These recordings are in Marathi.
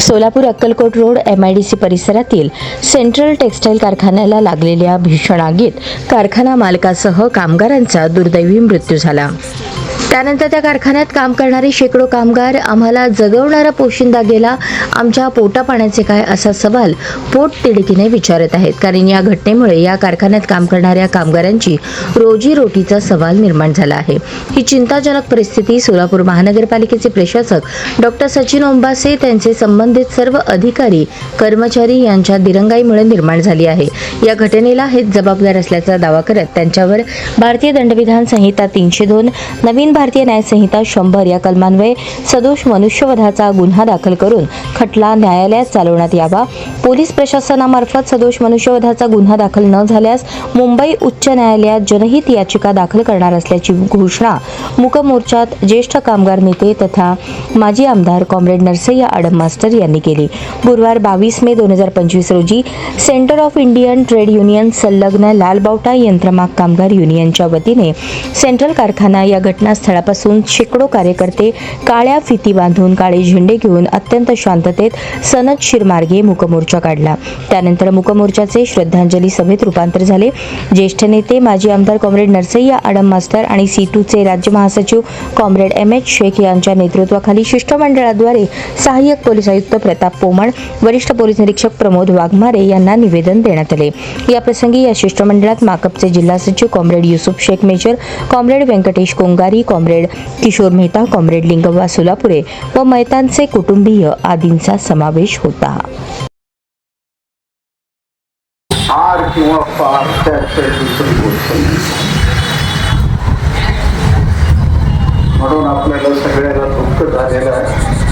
Solapur Akkalkot road M I D C परिसरातील सेंट्रल टेक्स्टाईल कारखान्याला लागलेल्या भीषण आगीत कारखाना मालकासह कामगारांचा दुर्दैवी मृत्यू झाला. त्यानंतर त्या कारखान्यात काम करणारे शेकडो कामगार आम्हाला जगवणारा पोशिंदा गेला. आमच्या पोटापाण्याचे काय असा सवाल पोट तिडकीने विचारत आहेत. कारण या घटनेमुळे या कारखान्यात काम करणाऱ्या कामगारांची रोजीरोटीचा सवाल निर्माण झाला आहे. ही चिंताजनक परिस्थिती सोलापूर महानगरपालिकेचे प्रशासक डॉक्टर सचिन ओंबासे त्यांचे संबंधित सर्व अधिकारी कर्मचारी यांच्या दिरंगाईमुळे निर्माण झाली आहे. या घटनेला हेच जबाबदार असल्याचा दावा करत त्यांच्यावर भारतीय दंडविधान संहिता तीनशे दोन नवीन भारतीय न्यायसंहिता शंभर या कलमान्वये सदोष मनुष्यवधाचा गुन्हा दाखल करून खटला न्यायालयात चालवण्यात यावा. पोलीस प्रशासनामार्फत सदोष मनुष्यवधाचा गुन्हा दाखल न झाल्यास मुंबई उच्च न्यायालयात जनहित याचिका दाखल करणार असल्याची घोषणा मुकमोर्चात ज्येष्ठ कामगार नेते तथा माजी आमदार कॉम्रेड नरसय्या आडम मास्टर यांनी केली. गुरुवार बावीस मे दोन हजार पंचवीस रोजी centre of Indian trade union संलग्न लालबावटा यंत्रमाग कामगार युनियनच्या वतीने सेंट्रल कारखाना या घटना स्थळापासून शेकडो कार्यकर्ते काळ्या फिती बांधून काळे झेंडे घेऊन अत्यंत शांततेत सनद शिरमार्गे मुकमोर्चा काढला. त्यानंतर मुकमोर्चाचे श्रद्धांजली सभेत रूपांतर झाले. ज्येष्ठ नेते माजी आमदार कॉम्रेड नरसय्या आडम मास्तर आणि सी टूचे राज्य महासचिव कॉम्रेड एम एच शेख यांच्या नेतृत्वाखाली शिष्टमंडळाद्वारे सहाय्यक पोलीस आयुक्त प्रताप पोमण वरिष्ठ पोलीस निरीक्षक प्रमोद वाघमारे यांना निवेदन देण्यात आले. याप्रसंगी या शिष्टमंडळात माकपचे जिल्हा सचिव comrade Yusuf Shaikh major comrade Venkatesh Kongari comrade Kishor Mehta comrade Lingavva Solapure व मैतांचे कुटुंबीय आदींचा समावेश होता. हार किंवा फार त्याशिवाय दुसरी गोष्ट म्हणून आपल्याला सगळ्याला दुःख झालेलं आहे.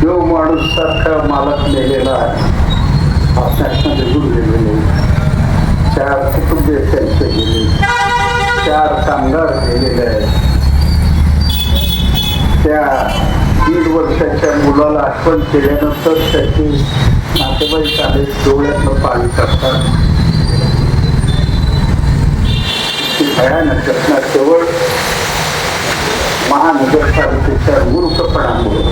जो माणूस सारखा मालक नेलेला आहे आपल्याला निघून गेलेले चार कुटुंबीय त्यांचे गेले चार कामगार गेलेले आहेत त्या दीड वर्षाच्या मुलाला आठवण केल्यानंतर त्याचे नातेवाईक आले डोळ्यातलं पाणी करतात भयानक घटना केवळ महानगरपालिकेच्या मूर्खपणामुळे.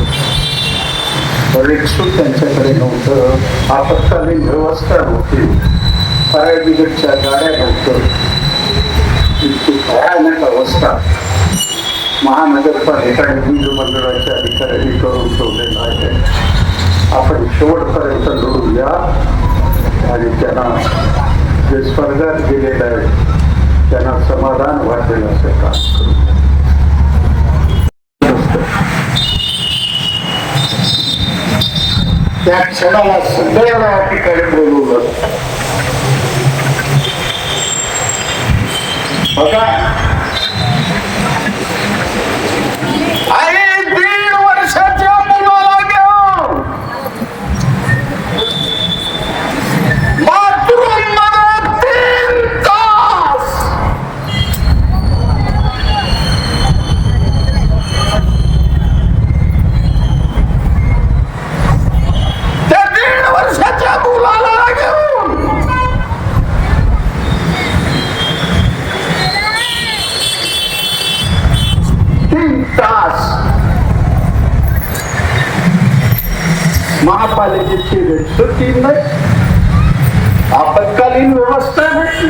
रेक्सून त्यांच्याकडे नव्हतं. आपत्कालीन व्यवस्था नव्हती. फायर ब्रिगेडच्या गाड्या नव्हतं इतकी भयानक अवस्था. महानगरपालिका वीज मंडळाच्या अधिकाऱ्यांनी करून ठेवलेलं आहे. आपण शेवटपर्यंत लढूया आणि त्यांना जे स्पर्धात गेलेलं आहे त्यांना समाधान वाटेल असं काम त्या क्षणाला सगळ्यांना या ठिकाणी बोलवलं. बघा महापालिकेची रेस्टोटी नाही. आपत्कालीन व्यवस्था नाही.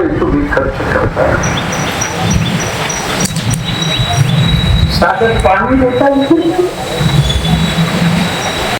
कोटी तुम्ही खर्च करताय साधन पाणी देता येते?